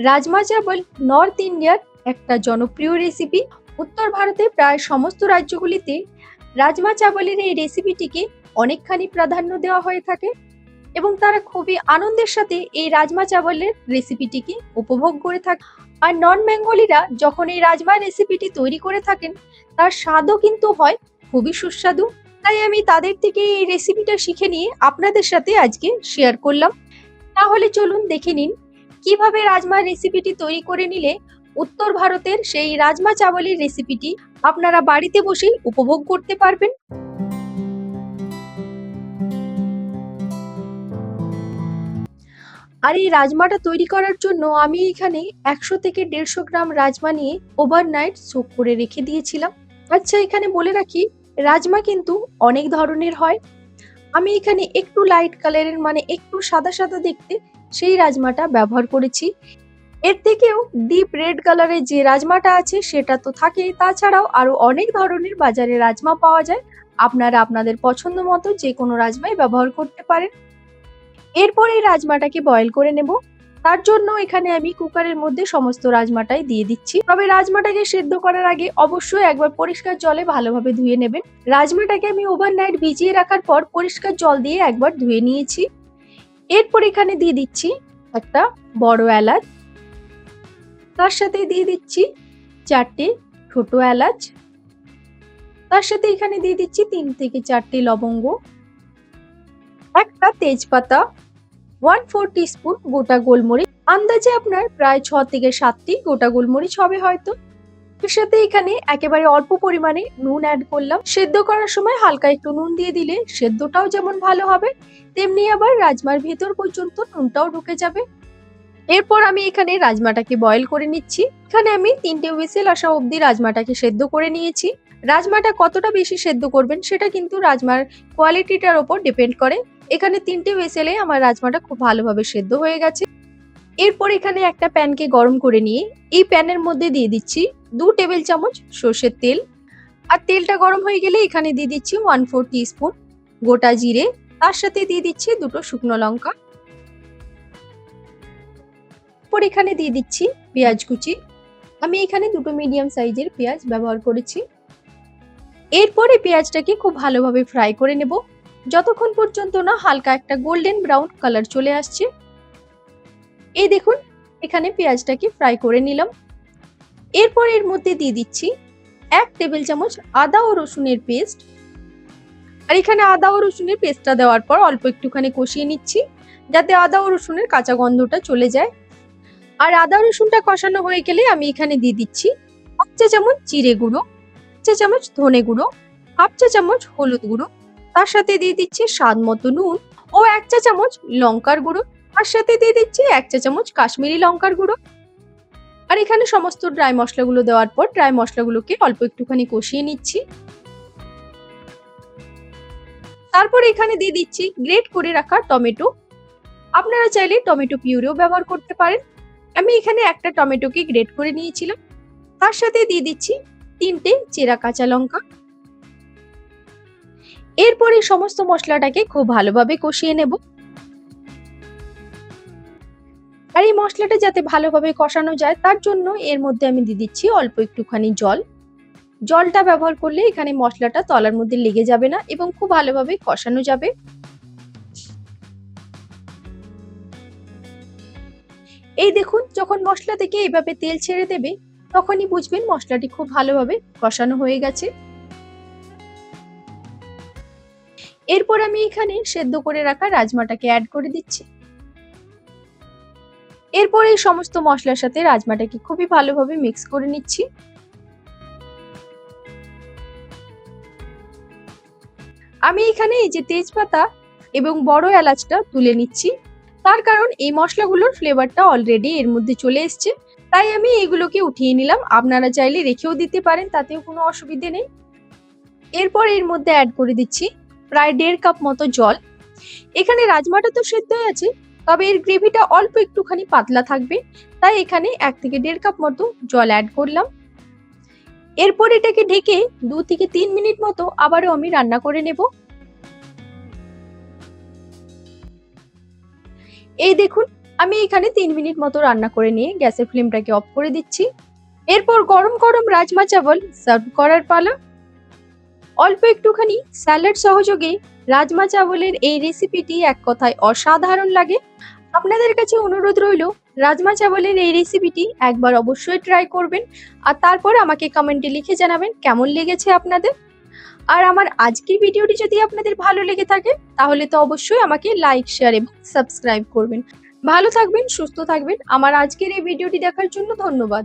Rajma চাবল north ইন্ডিয়ার একটা জনপ্রিয় রেসিপি উত্তর ভারতে প্রায় সমস্ত রাজ্যগুলিতে রাজমা চাবলের এই রেসিপিটিকে অনেকখানি প্রাধান্য দেওয়া হয়ে থাকে এবং তারা খুবই আনন্দের সাথে এই রাজমা চাবলের রেসিপিটিকে উপভোগ করে থাকে। আর নন বেঙ্গলিরা যখন এই রাজমা রেসিপিটি তৈরি করে থাকেন, তার স্বাদও কিন্তু হয়, খুবই সুস্বাদু। তাই আমি তাদের থেকে এই রেসিপিটা শিখে নিয়ে আপনাদের সাথে আজকে শেয়ার করলাম। তাহলে চলুন দেখে নিন কীভাবে রাজমা রেসিপিটি তৈরি করে নিলে উত্তর ভারতের সেই রাজমা চাওয়ালের রেসিপিটি আপনারা বাড়িতে বসেই উপভোগ করতে পারবেন? আর এই রাজমাটা তৈরি করার জন্য আমি এখানে একশো থেকে দেড়শো গ্রাম রাজমা নিয়ে ওভারনাইট সোক করে রেখে দিয়েছিলাম। আচ্ছা এখানে বলে রাখি, রাজমা কিন্তু অনেক ধরনের হয়। আমি এখানে একটু লাইট কালারের মানে একটু সাদা সাদা দেখতে সেই রাজমাটা ব্যবহার করেছি। এর থেকেও ডিপ রেড কালারের যে রাজমাটা আছে সেটা তো থাকেই তাছাড়াও আরও অনেক ধরনের বাজারে রাজমা পাওয়া যায়। আপনারা আপনাদের পছন্দ মতো যে কোনো রাজমাই ব্যবহার করতে পারেন। এরপর এই রাজমাটাকে বয়েল করে নেব। তার জন্য এখানে আমি কুকারের মধ্যে সমস্ত রাজমাটাই দিয়ে দিচ্ছি। তবে রাজমাটাকে সেদ্ধ করার আগে অবশ্যই একবার পরিষ্কার জলে ভালোভাবে ধুয়ে নেবেন। রাজমাটাকে আমি ওভারনাইট ভিজিয়ে রাখার পর পরিষ্কার জল দিয়ে একবার ধুয়ে নিয়েছি। এরপর এখানে দিয়ে দিচ্ছি একটা বড় এলাচ। তার সাথে দিয়ে দিচ্ছি চারটে ছোট এলাচ। তার সাথে এখানে দিয়ে দিচ্ছি তিন থেকে চারটে লবঙ্গ। একটা তেজপাতা ওয়ান ফোর স্পুন গোটা গোলমরিচ। আন্দাজে আপনার প্রায় ছ থেকে সাতটি গোটা গোলমরিচ হবে হয়তো। এর সাথে এখানে একেবারে অল্প পরিমাণে নুন অ্যাড করলাম। সেদ্ধ করার সময় হালকা একটু নুন দিয়ে দিলে সেদ্ধটাও যেমন ভালো হবে, তেমনি আবার রাজমার ভেতর পর্যন্ত নুনটাও ঢুকে যাবে। এরপর আমি এখানে রাজমাটাকে বয়েল করে নিচ্ছি। এখানে আমি তিনটে হুইসেল আসা অবধি রাজমাটাকে সেদ্ধ করে নিয়েছি। রাজমাটা কতটা বেশি সেদ্ধ করবেন সেটা কিন্তু রাজমার কোয়ালিটিটার ওপর ডিপেন্ড করে। এখানে তিনটে হুইসেলে আমার রাজমাটা খুব ভালোভাবে সেদ্ধ হয়ে গেছে। এরপর এখানে একটা প্যানকে গরম করে নিয়ে এই প্যানের মধ্যে দিয়ে দিচ্ছি দু টেবিল চামচ সর্ষের তেল। আর তেলটা গরম হয়ে গেলে এখানে দিয়ে দিচ্ছি ওয়ান ফোর স্পুন গোটা জিরে। তার সাথে দিয়ে দিচ্ছি দুটো শুকনো লঙ্কা। পর এখানে দিয়ে দিচ্ছি পেঁয়াজ কুচি। আমি এখানে দুটো মিডিয়াম সাইজের পেঁয়াজ ব্যবহার করেছি। এরপরে পেঁয়াজটাকে খুব ভালোভাবে ফ্রাই করে নেব। যতক্ষণ পর্যন্ত না হালকা একটা গোল্ডেন ব্রাউন কালার চলে আসছে। এই দেখুন, এখানে পেঁয়াজটাকে ফ্রাই করে নিলাম। এরপর এর মধ্যে দিয়ে দিচ্ছি এক টেবিল চামচ আদা ও রসুনের পেস্ট। আর এখানে আদা ও রসুনের পেস্টটা দেওয়ার পর অল্প একটুখানি কষিয়ে নিচ্ছি, যাতে আদা ও রসুনের কাঁচা গন্ধটা চলে যায়। আর আদা রসুনটা কষানো হয়ে গেলে আমি এখানে দিয়ে দিচ্ছি এক চা চামচ জিরে গুঁড়ো চা চামচ ধনে গুঁড়ো, হাফ চা চামচ হলুদ গুঁড়ো, তার সাথে দিয়ে দিচ্ছি স্বাদ মতো নুন ও এক চা চামচ লঙ্কার গুঁড়ো, তার সাথে দিয়ে দিচ্ছি এক চা চামচ কাশ্মীরি লঙ্কার গুঁড়ো। আর এখানে সমস্ত ড্রাই মশলাগুলো দেওয়ার পর ড্রাই মশলাগুলোকে অল্প একটুখানি কষিয়ে নিচ্ছি। তারপর এখানে দিয়ে দিচ্ছি গ্রেট করে রাখা টমেটো। আপনারা চাইলে টমেটো পিউরেও ব্যবহার করতে পারেন। আমি এখানে একটা টমেটোকে গ্রেট করে নিয়েছিলাম। তার সাথে দিয়ে দিচ্ছি তিনটে চেরা কাঁচা লঙ্কা। এরপরে সমস্ত মশলাটাকে খুব ভালোভাবে কষিয়ে নেব। আর এই মশলাটা যাতে ভালোভাবে কষানো যায়, তার জন্য এর মধ্যে আমি দিয়ে দিচ্ছি অল্প একটুখানি জল। জলটা ব্যবহার করলে এখানে মশলাটা তলার মধ্যে লেগে যাবে না এবং খুব ভালোভাবে কষানো যাবে। এই দেখুন, যখন মশলা থেকে এইভাবে তেল ছেড়ে দেবে, তখনই বুঝবেন মশলাটি খুব ভালোভাবে কষানো হয়ে গেছে। এরপর আমি এখানে সেদ্ধ করে রাখা রাজমাটাকে অ্যাড করে দিচ্ছি। এরপর এই সমস্ত মশলার সাথে রাজমাটাকে খুবই ভালোভাবে মিক্স করে নিচ্ছি। আমি এখানে এই যে তেজপাতা এবং বড় এলাচটা তুলে নিচ্ছি। তার কারণ এই মশলাগুলোর ফ্লেভারটা অলরেডি এর মধ্যে চলে এসছে। তাই আমি এগুলোকে উঠিয়ে নিলাম। আপনারা চাইলে রেখেও দিতে পারেন, তাতেও কোনো অসুবিধে নেই। এরপর এর মধ্যে অ্যাড করে দিচ্ছি প্রায় দেড় কাপ মতো জল। এখানে রাজমাটা তো সেদ্ধ আছে তবে এর গ্রেভিটা অল্প একটুখানি পাতলা থাকবে, তাই এখানে এক থেকে দেড় কাপ মতো জল অ্যাড করলাম। এরপর এটাকে ঢেকে দু থেকে তিন মিনিট মতো আবারও আমি রান্না করে নেব। এই দেখুন, আমি এখানে তিন মিনিট মতো রান্না করে নিয়ে গ্যাসের ফ্লেমটাকে অফ করে দিচ্ছি। এরপর গরম গরম রাজমা চাবল সার্ভ করার পালা। অল্প একটুখানি স্যালাড সহযোগে রাজমা চাবলের এই রেসিপিটি এক কথায় অসাধারণ লাগে। আপনাদের কাছে অনুরোধ রইল, রাজমা চাবলের এই রেসিপিটি একবার অবশ্যই ট্রাই করবেন আর তারপর আমাকে কমেন্টে লিখে জানাবেন কেমন লেগেছে আপনাদের। আর আমার আজকের ভিডিওটি যদি আপনাদের ভালো লেগে থাকে, তাহলে তো অবশ্যই আমাকে লাইক শেয়ার এবং সাবস্ক্রাইব করবেন। ভালো থাকবেন, সুস্থ থাকবেন। আমার আজকের এই ভিডিওটি দেখার জন্য ধন্যবাদ।